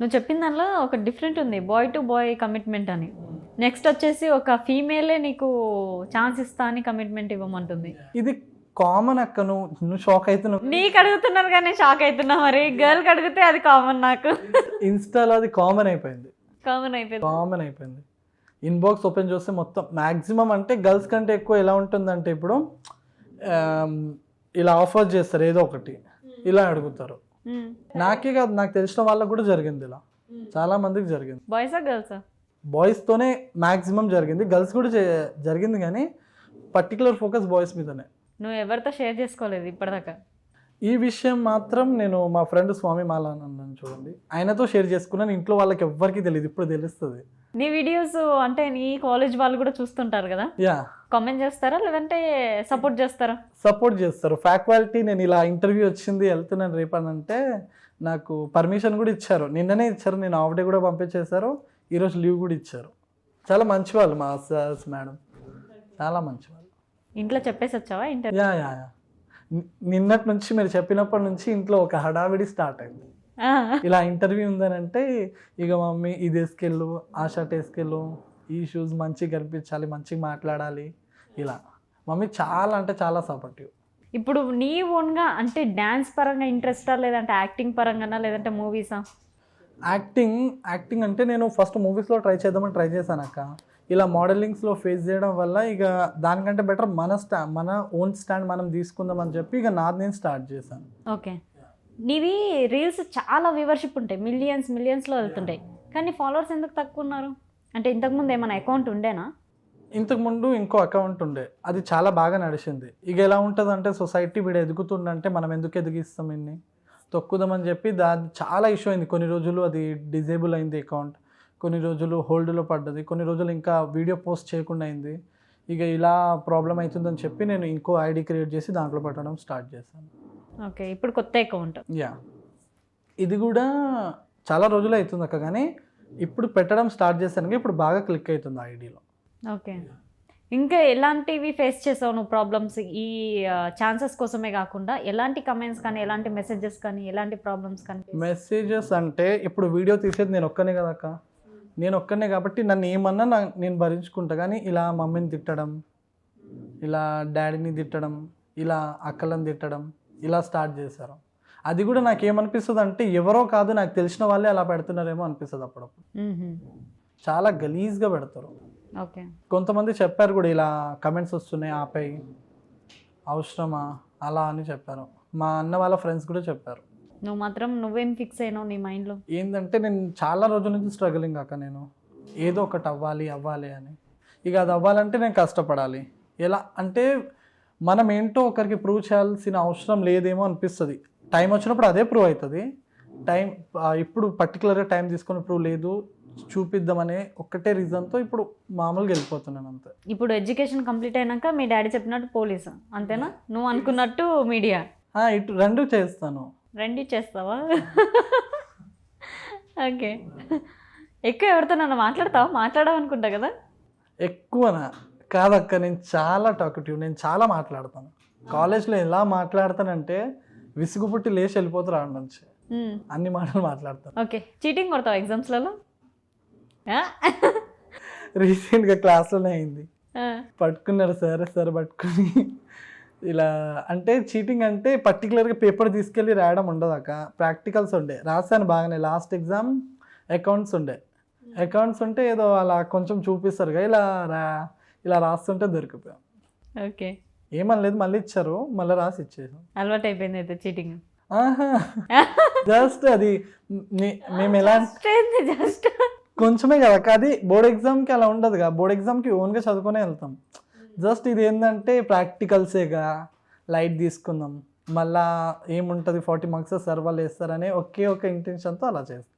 నువ్వు చెప్పిన దానిలో ఒక డిఫరెంట్ ఉంది బాయ్ టు బాయ్ కమిట్మెంట్ అని. నెక్స్ట్ వచ్చేసి ఒక ఫీమేలే నీకు ఛాన్స్ ఇస్తా అని కమిట్మెంట్ ఇవ్వమంటుంది. ఇది కామన్ అక్క నువ్వు నువ్వు షాక్ అవుతున్నావు. నీకు అడుగుతున్నారు కానీ షాక్ అవుతున్నా మరి గర్ల్కి అడిగితే అది కామన్ నాకు. ఇన్స్టాలో అది కామన్ అయిపోయింది. కామన్ అయిపోయింది. కామన్ అయిపోయింది. ఇన్బాక్స్ ఓపెన్ చేస్తే మొత్తం మ్యాక్సిమం అంటే గర్ల్స్ కంటే ఎక్కువ ఎలా ఉంటుందంటే ఇప్పుడు ఇలా ఆఫర్ చేస్తారు ఏదో ఒకటి. ఇలా అడుగుతారు. నాకే కాదు నాకు తెలిసిన వాళ్ళకు కూడా జరిగింది ఇలా. చాలా మందికి జరిగింది. బాయ్సా గర్ల్సా బాయ్స్తోనే మ్యాక్సిమం జరిగింది. గర్ల్స్ కూడా జరిగింది కానీ పర్టికులర్ ఫోకస్ బాయ్స్ మీదనే. నువ్వు ఎవరితో షేర్ చేసుకోలేదు ఇప్పటిదాకా? ఈ విషయం మాత్రం నేను మా ఫ్రెండ్ స్వామి మాల అని అన్నాను చూడండి. ఆయనతో షేర్ చేసుకున్నాను ఇంట్లో వాళ్ళకి ఎవ్వరికి తెలియదు. ఇప్పుడు తెలుస్తుంది. నీ వీడియోస్ అంటే నీ కాలేజ్ వాళ్ళు కూడా చూస్తుంటారు కదా? యా. కామెంట్ చేస్తారా? లేదంటే సపోర్ట్ చేస్తారా? సపోర్ట్ చేస్తారు. ఫ్యాక్వాలిటీ నేను ఇలా ఇంటర్వ్యూ వచ్చింది వెళ్తున్నాను రేపు అని అంటే నాకు పర్మిషన్ కూడా ఇచ్చారు. నిన్ననే ఇచ్చారు. నేను హాఫ్ డే కూడా పంపించేశారు. ఈరోజు లీవ్ కూడా ఇచ్చారు. చాలా మంచి వాళ్ళు మా సార్స్ మేడం. చాలా మంచి వాళ్ళు. ఇంట్లో చెప్పేసి వచ్చావా? Inter yeah yeah yeah. నిన్నటి నుంచి మీరు చెప్పినప్పటి నుంచి ఇంట్లో ఒక హడావిడి స్టార్ట్ అయింది. ఇలా ఇంటర్వ్యూ ఉందని అంటే ఇక మమ్మీ ఇది వేసుకెళ్ళు ఆ షర్ట్ వేసుకెళ్ళు ఈ షూస్ మంచిగా కనిపించాలి మంచిగా మాట్లాడాలి ఇలా. మమ్మీ చాలా అంటే చాలా సపోర్టివ్ ఇప్పుడు నీ ఓన్గా అంటే డ్యాన్స్ పరంగా ఇంట్రెస్టా లేదంటే యాక్టింగ్ పరంగానా లేదంటే మూవీసా యాక్టింగ్ యాక్టింగ్ అంటే నేను ఫస్ట్ మూవీస్లో ట్రై చేద్దామని ట్రై చేశాను అక్క. ఇలా మోడలింగ్స్లో ఫేస్ చేయడం వల్ల ఇక దానికంటే బెటర్ మన స్టా మన ఓన్ స్టాండ్ మనం తీసుకుందామని చెప్పి ఇక నాది నేను స్టార్ట్ చేశాను. ఓకే. నీవి రీల్స్ చాలా వ్యూవర్షిప్ ఉంటాయి. మిలియన్స్ మిలియన్స్లో వెళ్తుంటాయి. కానీ ఫాలోవర్స్ ఎందుకు తక్కువ ఉన్నారు? అంటే ఇంతకుముందు ఏమైనా అకౌంట్ ఉండేనా? ఇంతకుముందు ఇంకో అకౌంట్ ఉండే. అది చాలా బాగా నడిచింది. ఇక ఎలా ఉంటుంది అంటే సొసైటీ వీడు ఎదుగుతుందంటే మనం ఎందుకు ఎదిగిస్తాం ఇన్ని? తొక్కుదామని చెప్పి దాని చాలా ఇష్యూ అయింది. కొన్ని రోజులు అది డిజేబుల్ అయింది అకౌంట్. కొన్ని రోజులు హోల్డ్లో పడ్డది. కొన్ని రోజులు ఇంకా వీడియో పోస్ట్ చేయకుండా అయింది. ఇక ఇలా ప్రాబ్లం అవుతుందని చెప్పి నేను ఇంకో ఐడి క్రియేట్ చేసి దాంట్లో పెట్టడం స్టార్ట్ చేశాను. ఓకే ఇప్పుడు కొత్త అకౌంట్. యా. ఇది కూడా చాలా రోజులు అవుతుంది అక్క కానీ ఇప్పుడు పెట్టడం స్టార్ట్ చేశాను ఇప్పుడు బాగా క్లిక్ అవుతుంది ఐడిలో. ఓకే. ఇంకా ఎలాంటివి ఫేస్ చేసావు నువ్వు ప్రాబ్లమ్స్ ఈ ఛాన్సెస్ కోసమే కాకుండా ఎలాంటి కమెంట్స్ కానీ ఎలాంటి మెసేజెస్ కానీ ఎలాంటి ప్రాబ్లమ్స్ కానీ మెసేజెస్ అంటే ఇప్పుడు వీడియో తీసేది నేను ఒక్కనే కదక్క నేను ఒక్కనే కాబట్టి నన్ను ఏమన్నా నేను భరించుకుంటా కానీ ఇలా మమ్మీని తిట్టడం ఇలా డాడీని తిట్టడం ఇలా అక్కలను తిట్టడం ఇలా స్టార్ట్ చేశారు. అది కూడా నాకు ఏమనిపిస్తుంది అంటే ఎవరో కాదు నాకు తెలిసిన వాళ్ళే అలా పెడుతున్నారేమో అనిపిస్తుంది అప్పుడప్పుడు. చాలా గలీజ్గా పెడతారు. ఓకే. కొంతమంది చెప్పారు కూడా ఇలా కమెంట్స్ వస్తున్నాయి ఆపై అవసరమా? అలా అని చెప్పారు. మా అన్న వాళ్ళ ఫ్రెండ్స్ కూడా చెప్పారు. నువ్వు మాత్రం నువ్వేం ఫిక్స్ అయినావు నీ మైండ్లో ఏంటంటే నేను చాలా రోజుల నుంచి స్ట్రగులింగ్ అక్క నేను. ఏదో ఒకటి అవ్వాలి అవ్వాలి అని. ఇక అది అవ్వాలంటే నేను కష్టపడాలి. ఎలా అంటే మనం ఏంటో ఒకరికి ప్రూవ్ చేయాల్సిన అవసరం లేదేమో అనిపిస్తుంది. టైం వచ్చినప్పుడు అదే ప్రూవ్ అవుతుంది. టైం ఇప్పుడు పర్టికులర్గా టైం తీసుకొని ప్రూవ్ లేదు. చూపిద్దామనే ఒక్కటే రీజన్తో ఇప్పుడు మామూలుగా వెళ్ళిపోతున్నాను అంతే. ఇప్పుడు ఎడ్యుకేషన్ కంప్లీట్ అయినాక మీ డాడీ చెప్పినట్టు పోలీసు అంతేనా? నువ్వు అనుకున్నట్టు మీడియా. ఇటు రెండు చేస్తాను. రెండు చేస్తావా? ఓకే. ఎక్కువ ఎవరితో నన్ను మాట్లాడతావా? మాట్లాడవు అనుకుంటా కదా? ఎక్కువనా? కాదక్క నేను చాలా టాకటివ్ నేను చాలా మాట్లాడతాను. కాలేజ్లో ఎలా మాట్లాడతానంటే విసుగు పుట్టి లేచి వెళ్ళిపోతారు ఆడ నుంచి మ్మ్. అన్ని మాటలు మాట్లాడతాను. ఓకే. చీటింగ్ కొడతావా ఎగ్జామ్స్లలో రీసెంట్గా క్లాస్లోనే అయింది. పట్టుకున్నారు సార్ సార్ పట్టుకుని. ఇలా అంటే చీటింగ్ అంటే పర్టికులర్గా పేపర్ తీసుకెళ్ళి రాయడం ఉండదు అక్క. ప్రాక్టికల్స్ ఉండే. రాశాను బాగానే. లాస్ట్ ఎగ్జామ్ అకౌంట్స్ ఉండే. అకౌంట్స్ ఉంటే ఏదో అలా కొంచెం చూపిస్తారు కదా ఇలా రా ఇలా రాస్తుంటే దొరికిపోయాం. ఓకే. ఏమనలేదు మళ్ళీ ఇచ్చారు. మళ్ళీ రాసి ఇచ్చేసాం. అలవాటు అయిపోయింది అయితే చీటింగ్. జస్ట్ అది మే- మేము ఎలా జస్ట్ కొంచెమే కదా అది బోర్డ్ ఎగ్జామ్కి అలా ఉండదు కదా బోర్డ్ ఎగ్జామ్కి ఓన్గా చదువుకునే వెళ్తాం. జస్ట్ ఇది ఏంటంటే ప్రాక్టికల్సేగా లైట్ తీసుకుందాం. మళ్ళా ఏముంటుంది ఫార్టీ మార్క్స్ సర్వాలు వేస్తారనే ఒకే ఒక ఇంటెన్షన్తో అలా చేస్తాం.